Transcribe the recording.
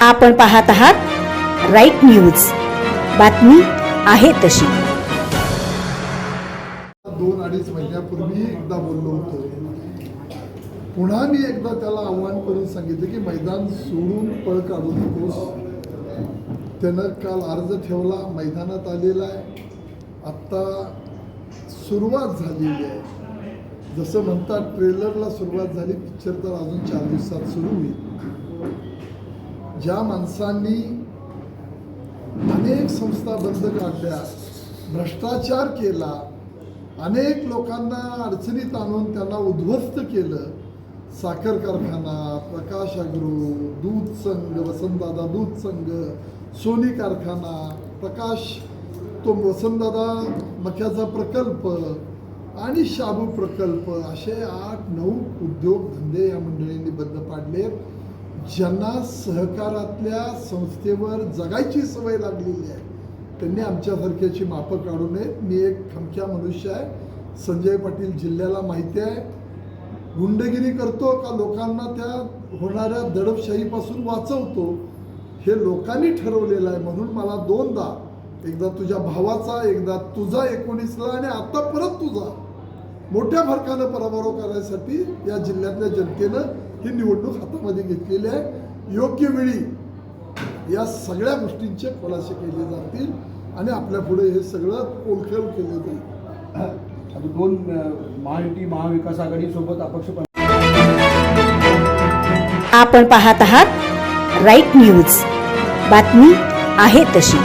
आपण पाहत आहात राईट न्यूज. बातमी आहे तशी. दोन अडीच महिन्यापूर्वी एकदा बोललो होतो. पुन्हा मी एकदा त्याला आव्हान करून सांगितलं की मैदान सोडून पळ काढू नकोस. त्यानं काल अर्ज ठेवला मैदानात आलेला आहे. आत्ता सुरुवात झालेली आहे. जसं म्हणतात ट्रेलरला सुरुवात झाली पिक्चर तर अजून चार दिवसात सुरू होईल. ज्या माणसांनी अनेक संस्था बंद काढल्या भ्रष्टाचार केला अनेक लोकांना अडचणीत आणून त्यांना उद्ध्वस्त केलं साखर कारखाना प्रकाश अग्रो दूध संघ वसंतदादा दूध संघ सोनी कारखाना प्रकाश तो वसंतदादा मक्याचा प्रकल्प आणि शाबू प्रकल्प असे आठ नऊ उद्योगधंदे या मंडळींनी बंद पाडले ज्यांना सहकारातल्या संस्थेवर जगायची सवय लागलेली आहे त्यांनी आमच्यासारख्याची मापं काढू नयेत मी एक खमक्या मनुष्य आहे. संजय पाटील जिल्ह्याला माहिती आहे. गुंडगिरी करतो का लोकांना त्या होणाऱ्या दडपशाहीपासून वाचवतो हे लोकांनी ठरवलेलं आहे. म्हणून मला दोनदा एकदा तुझ्या भावाचा एकदा तुझा एकोणीसला आणि आता परत तुझा. मोठ्या फरकानं पराभव करायसाठी या जिल्ह्यातल्या जनतेनं ही निवडणूक हातामध्ये घेतलेली आहे. योग्य वेळी या सगळ्या गोष्टींचे खुलासे केले जातील आणि आपल्या पुढे हे सगळं पोलखेल केलं जाईल. आता दोन महायुती महाविकास आघाडी सोबत अपक्ष आपण पाहत आहात राईट न्यूज. बातमी आहे तशी.